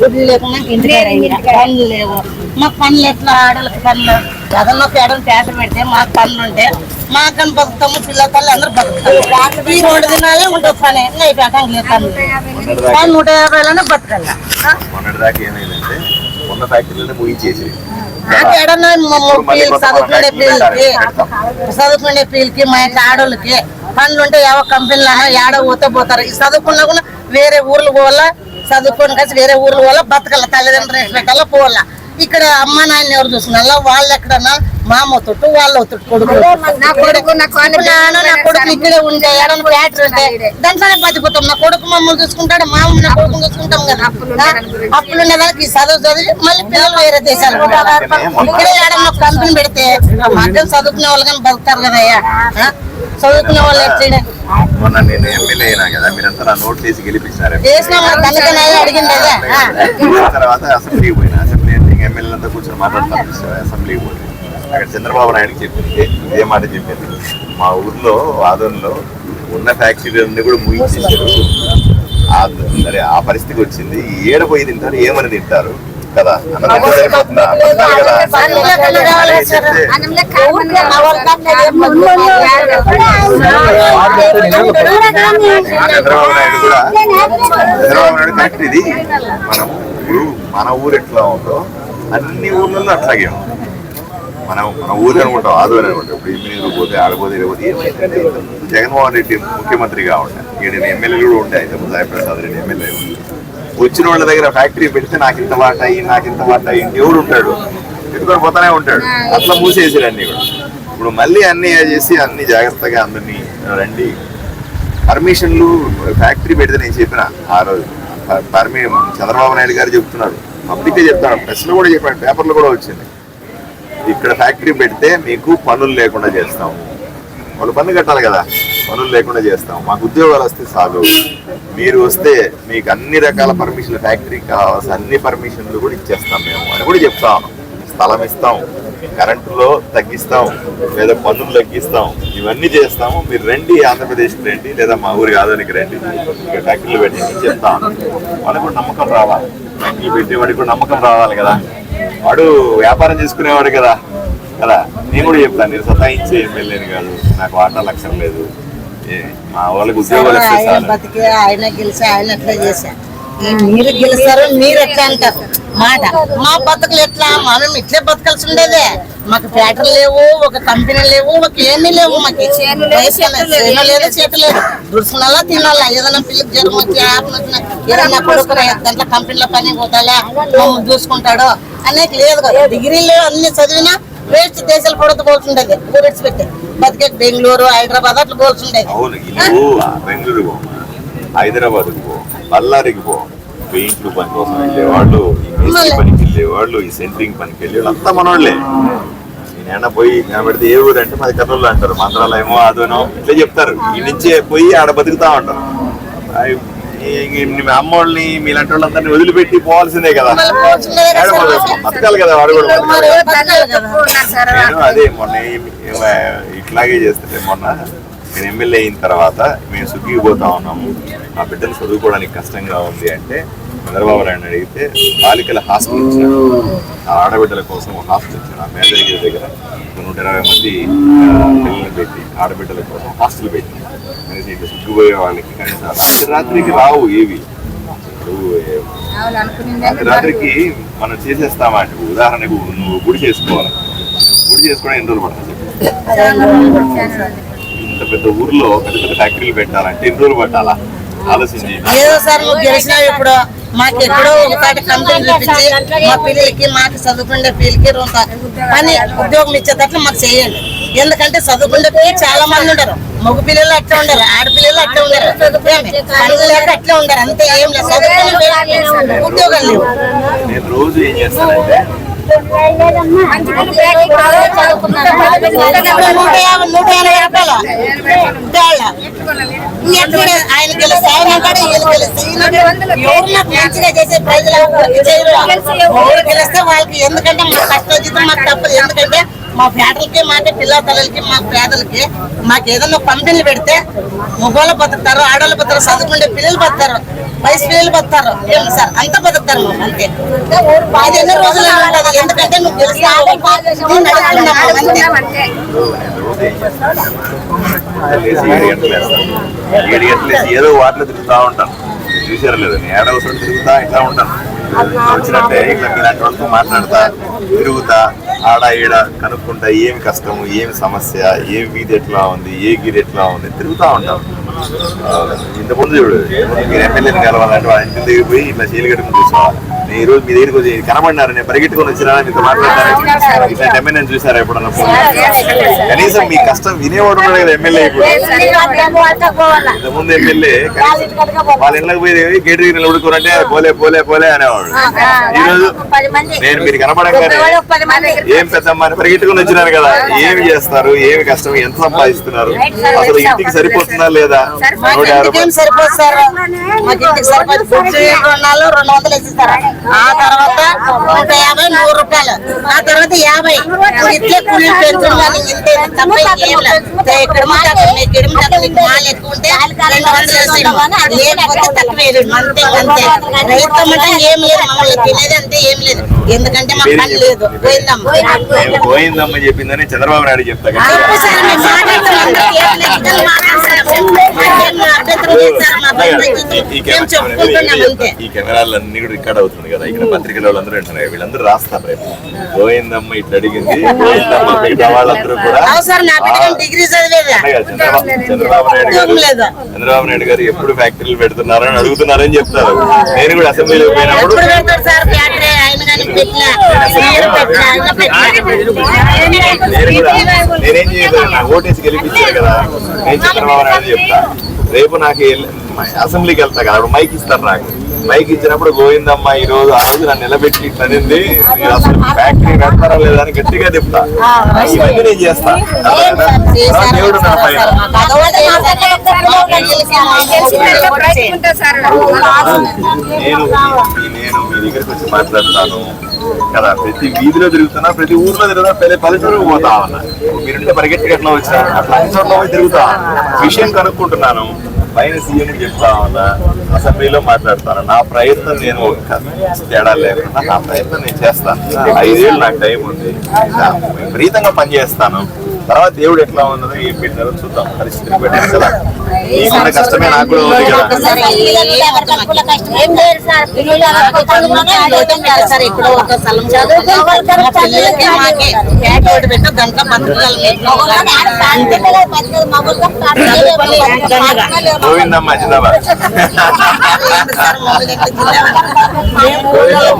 గుడ్లు లేకుండా పనులు లేవు మాకు పనులు ఎట్లా ఆడలకు పనులు ఏదన్నా పేడని పేట పెడితే మాకు పనులు ఉంటే మాకని బతుకుతాము పిల్ల తల్లి అందరూ బతుకుతాము ఈ రెండు దినాలే ఉంటుంది పని ఇంకా పని నూట యాభైలోనే బతకాలి ఉన్న ఫ్యాక్టరీలోనే ముగించేసి చదువుకునే పిల్లలకి మా యొక్క ఆడోళ్ళకి పనులు ఉంటే ఏవో కంపెనీలు ఏడో పోతే పోతారు. ఈ చదువుకున్నా కూడా వేరే ఊర్లు పోవాలా? చదువుకొని కలిసి వేరే ఊర్లు పోవాలా? బతకాల? తల్లిదండ్రులు పెట్టాలా పోవాలా? ఇక్కడ అమ్మ నాయన ఎవరు చూస్తున్నా వాళ్ళు ఎక్కడన్నా మామ తొట్టు వాళ్ళ తొట్టు కొడుకు. నా కొడుకు, నా కొడుకు ఇక్కడే ఉంటే ఏడన్నా ఫ్యాక్టరీ ఉంటే దాంట్లోనే బతిపోతాం నా కొడుకు మమ్మల్ని చూసుకుంటాడు మామ నా కొడుకుని చూసుకుంటాం కదా. అప్పులు ఉన్న ఈ చదువు చదివి మళ్ళీ పిల్లలు వేరే దేశాలు. ఇక్కడే ఏడన్నా కంపెనీ పెడితే మాత్రం చదువుకునే వాళ్ళు కానీ బతుకుతారు కదా అయ్యా. ఆ? చదువుకునే వాళ్ళు ఎట్లా మొన్న నేను ఎమ్మెల్యే అయినా కదా మీరంతా నా నోట్ చేసి. గెలిచిన తర్వాత అసెంబ్లీకి పోయినా అసెంబ్లీ అంటే ఎమ్మెల్యేలు అంతా కూర్చొని మాట్లాడతాను అసెంబ్లీకి పోయి అక్కడ చంద్రబాబు నాయుడుకి చెప్పింది ఇదే మాట చెప్పింది మా ఊర్లో ఆదోన్లో ఉన్న ఫ్యాక్టరీలన్నీ కూడా ముగించేశారు ఆ సరే ఆ పరిస్థితికి వచ్చింది. ఏడ పోయి తింటారు ఏమని తింటారు? కదా? చంద్రబాబు నాయుడు కూడా చంద్రబాబు నాయుడు కరెక్ట్ ఇది ఇప్పుడు మన ఊరు ఎట్లా ఉందో అన్ని ఊర్లలో అట్లాగే ఉంది. మనం మన ఊరు అనుకుంటాం ఆదోని అనుకుంటాం ఇప్పుడు ఇంజనీర్లు పోతే ఆడపోతే లేకపోతే ఏమైందంటే జగన్మోహన్ రెడ్డి ముఖ్యమంత్రిగా ఉంటాయి ఈయన ఎమ్మెల్యేలు కూడా ఉంటాయి అయితే సాయిప్రసాద్ రెడ్డి ఎమ్మెల్యే వచ్చిన వాళ్ళ దగ్గర ఫ్యాక్టరీ పెడితే నాకు ఇంత వాట అయ్యి నాకు ఇంత వాట అయ్యి ఎవడు ఉంటాడు? ఎత్తుకొని పోతానే ఉంటాడు. అట్లా మూసేసారు అన్ని కూడా. ఇప్పుడు మళ్ళీ అన్ని చేసి అన్ని జాగ్రత్తగా అందరినీ రండి. పర్మిషన్లు ఫ్యాక్టరీ పెడితే నేను చెప్పిన ఆ రోజు. పర్మి చంద్రబాబు నాయుడు గారు చెప్తున్నారు. పబ్లిక్గా చెప్తాను ప్రెస్లో కూడా చెప్పాను పేపర్లో కూడా వచ్చింది. ఇక్కడ ఫ్యాక్టరీ పెడితే మీకు పనులు లేకుండా చేస్తాం. వాళ్ళు పన్ను కట్టాలి కదా పనులు లేకుండా చేస్తాం. మాకు ఉద్యోగాలు వస్తే చాలు. మీరు వస్తే మీకు అన్ని రకాల పర్మిషన్లు ఫ్యాక్టరీకి కావాల్సిన అన్ని పర్మిషన్లు కూడా ఇచ్చేస్తాం మేము. అని కూడా చెప్తాం. స్థలం ఇస్తాం కరెంటులో తగ్గిస్తాం లేదా పన్నులు తగ్గిస్తాం. ఇవన్నీ చేస్తాము. మీరు రండి ఆంధ్రప్రదేశ్కి రండి లేదా మా ఊరి ఆదానికి రండి. ఇక్కడ ఫ్యాక్టరీలు పెట్టండి చెప్తాం. వాళ్ళకు కూడా నమ్మకం రావాలి. ఫ్యాక్టరీలు పెట్టేవాడికి కూడా నమ్మకం రావాలి కదా. వాడు వ్యాపారం చేసుకునేవాడు కదా. కదా. నేను కూడా చెప్తాను నేను సతాయించే ఎమ్మెల్యేని కాదు. నాకు వాటాలు అక్కర్లేదు ఏ, మా వాళ్ళకి ఉద్యోగాలు ఆయన చాలు. బతికి ఆయన గెలిచి ఆయన ఎట్లా చేశా ఈ మీరు గెలుస్తారు మీరు ఎట్లా అంటారు? మాట. మా బతుకులు ఎట్లా? మా మేము ఇట్లే బతకాల్సి ఉండేదే. మాకు ఫ్యాక్టరీ లేవు ఒక కంపెనీ లేవు ఒక ఏమీ లేవు మాకు చేను లేదు చేత లేదు దుడుచుకున్నా తినాలా? ఏదైనా పిల్లకి జ్వరం వచ్చి ఆపన ఏదైనా కొడుకు దాంట్లో కంపెనీలో పని పోతాలా మమ్మల్ని చూసుకుంటాడు. అనేక లేదు కదా. డిగ్రీలు అన్ని చదివినా వేస్ట్ దేశాలు పొడత పోల్చుండేది. ఊరిడ్చి పెట్టి. బతికే బెంగళూరు హైదరాబాద్ అట్లా పోల్చుండేది. పో హైదరాబాద్ పో బళ్ళారికి పో. పెయింట్లు పని కోసం వెళ్ళేవాళ్ళు ఈ మేస్త్రి పనికి వెళ్ళేవాళ్ళు ఈ సెంటరింగ్ పనికి వెళ్ళేవాళ్ళు అంతా మనోళ్ళే. నేను పోయి పెడితే ఏ ఊరు అంటే మాది కర్నూలు అంటారు. మంత్రాలయమో అదోనో ఇట్లా చెప్తారు. ఈ నుంచే పోయి ఆడ బతుకుతా ఉంటారు. మీ అమ్మోళ్ళని మీలాంటి వాళ్ళందరినీ వదిలిపెట్టి పోవాల్సిందే కదా? బతకాలి? కదా వాడు కూడా అదే మొన్న ఇట్లాగే చేస్తుంటే మొన్న నేను ఎమ్మెల్యే అయిన తర్వాత మేము సుగ్గికి పోతా ఉన్నాము. మా బిడ్డలు చదువుకోవడానికి కష్టంగా ఉంది అంటే చంద్రబాబు నాయుడు అడిగితే బాలికల హాస్టల్ ఇచ్చారు. ఆ ఆడబిడ్డల కోసం ఒక హాస్టల్ ఇచ్చారు. ఆ మేదగిరి దగ్గర నూట ఇరవై మంది పిల్లల్ని పెట్టి ఆడబిడ్డల కోసం హాస్టల్ పెట్టి కనీసం ఇట్లా వాళ్ళకి కనీసం రాత్రి రాత్రికి రావు ఏవి. రాత్రి రాత్రికి మనం చేసేస్తామా ఉదాహరణకు నువ్వు గుడి చేసుకోవాలి. గుడి చేసుకోవడం ఎన్ని రోజులు పడుతుంది. పెద్ద ఊర్లో పెద్ద పెద్ద ఫ్యాక్టరీలు పెట్టాలంటే ఎన్ని రోజులు పట్టాలా? ఏదో సార్ నువ్వు గెలిచినావు ఇప్పుడు మాకు ఎక్కడో ఒకసారి కంపెనీ చూపించి మా పిల్లలకి మాకు చదువుకునే పిల్లలకి పని ఉద్యోగం ఇచ్చేటట్లు మాకు చేయండి. ఎందుకంటే చదువుకునే పిల్లలు చాలా మంది ఉండరు. మగ పిల్లలు అట్లా ఉండరు ఆడపిల్లలు అట్లా ఉండరు? పనులు లేక అట్లా ఉండరు. అంతే ఏం లేదు. చదువుకునే ఉద్యోగాలు లేవు. నేను రోజు ఏం చేస్తానంటే ఆయన గెలిస్తే ఆయన గెలిస్తే మంచిగా చేసే ప్రజలు ఎవరు గెలిస్తే వాళ్ళకి ఎందుకంటే మా కష్టోచితం మాకు తప్పదు ఎందుకంటే మా పేదలకి మాకే పిల్ల తల్లలకి మా పేదలకి మాకు ఏదైనా కంపెనీలు పెడితే మగవాళ్ళు బతుకుతారు ఆడవాళ్ళు బతుకుతారు చదువుకుంటే పిల్లలు బతుకుతారు వయసు పిల్లలు బతుకుతారు ఏం సార్ అంత బతుకుతారు మాకు అంతే అది రోజులు ఉంటుంది ఎందుకంటే నువ్వు గెలుస్తావు ఏడు గంటలు ఏదో వాటిలో తిరుగుతా ఉంటాను చూసారు లేదు నేను ఏడవసరం తిరుగుతా ఇట్లా ఉంటాను వచ్చినట్టే ఇట్లా మీలాంటి వాళ్ళతో మాట్లాడతా తిరుగుతా ఆడ ఈడ కనుక్కుంటా ఏమి కష్టము ఏమి సమస్య ఏ వీధి ఎట్లా ఉంది ఏ గిరి ఎట్లా ఉంది తిరుగుతూ ఉంటాం. ఆ, ఇంతకుముందు చూడు మీరు ఎమ్మెల్యేని కలవాలంటే వాళ్ళ ఇంటి దగ్గర పోయి ఇట్లా చేయలు కట్టుకుని చూసుకోవాలి నేను ఈ రోజు మీ దగ్గరికి వచ్చి కనబడినారు? నేను పరిగెట్టుకొని వచ్చినా మీతో మాట్లాడతాను? ఇట్లాంటి ఎమ్మెల్యేని చూసారా ఎప్పుడన్నా ఫోన్ కనీసం మీ కష్టం వినేవాడు ఉన్నాడు కదా ఎమ్మెల్యే ఇప్పుడు. ఇంతకుముందు ఎమ్మెల్యే కనీసం వాళ్ళ ఇళ్ళకి పోయి గేట్ దగ్గర నిలబడుకోరంటే పోలే పోలే పోలే అనేవాడు. ఈ రోజు నేను మీరు కనపడంగానే ఏం పెద్దమ్మ పరిగెట్టుకుని వచ్చినారు కదా? ఏమి చేస్తారు? ఏమి కష్టం? ఎంత సంపాదిస్తున్నారు? అసలు ఇంటికి సరిపోతుందా లేదా? సరిపోదు సార్ మాకు ఇంటికి సరిపోదు రెండు వందలు వేసిస్తారు ఆ తర్వాత నూట యాభై నూరు రూపాయలు. ఆ తర్వాత యాభై. ఇట్లే కూలి పెంచడం వాళ్ళు ఇంతే తప్ప ఏం లేదు. ఇక్కడ మాట అక్కడ మీకు ఇక్కడ మాట అక్కడ మీకు మాలు ఎక్కువ ఉంటే రెండు వందలు వేసేయండి. లేకపోతే తక్కువ అంతే అంతే. రైతు మాట ఏం లేదు మమ్మల్ని తినేది అంతే ఏం లేదు. ఎందుకంటే మాకు పని లేదు. పోయిందమ్మా. చెప్పిందని చంద్రబాబు నాయుడు చెప్తా ఈ మేము కెమెరా- చెప్పుకుంటున్నాం అంతే. ఈ కెమెరాలు అన్ని కూడా రికార్డ్ అవుతుంది కదా. ఇక్కడ పత్రికల వాళ్ళందరూ వీళ్ళందరూ రాస్తారు రేపు. గోవిందమ్మ ఇట్లా అడిగింది. మిగతా వాళ్ళందరూ కూడా. నా చంద్రబాబు నాయుడు గారు? చంద్రబాబు నాయుడు గారు ఎప్పుడు ఫ్యాక్టరీలు పెడుతున్నారు అని అడుగుతున్నారని చెప్తారు. నేను కూడా అసెంబ్లీలో పోయినప్పుడు నేను కూడా. నేనేం చేయలేదు నాకు ఓటేసి గెలిపించారు కదా. నేను చంద్రబాబు నాయుడు చెప్తా. రేపు నాకు అసెంబ్లీకి వెళ్తా కదా. మైక్ ఇస్తారు నాకు. మైక్ ఇచ్చినప్పుడు గోవిందమ్మ ఈ రోజు ఆ రోజు నన్ను నిలబెట్టి ఇట్లా అసలు ఫ్యాక్టరీ పెడతారా లేదా అని గట్టిగా చెప్తా ఇవన్నీ నేను చేస్తా దేవుడు నా పైన నేను నేను మీ దగ్గరికి వచ్చి మాట్లాడతాను కదా ప్రతి వీధిలో తిరుగుతున్నా ప్రతి ఊర్లో తిరుగుతా ప్రతి పల్లెటూరుకు పోతా ఉన్నా మీరుంటే పరిగెత్తి ఎట్లా వచ్చినా అట్లా అన్ని చోట్ల పోయి తిరుగుతా. విషయం కనుక్కుంటున్నాను పైన సీఎం చెప్తా ఉన్నా అసెంబ్లీలో మాట్లాడతాను నా ప్రయత్నం నేను తేడా లేకుండా నా ప్రయత్నం నేను చేస్తాను. ఐదేళ్ళు నాకు టైం ఉంది. విపరీతంగా పనిచేస్తాను. తర్వాత దేవుడు ఎట్లా ఉన్నదో ఏం పెట్టారో చూద్దాం పరిస్థితిని పెట్టారు కదా నీకున్న కష్టమే నాకు కూడా ఉంది కదా గోవిందమ్మ జిందాబాద్ గోవిందమ్మ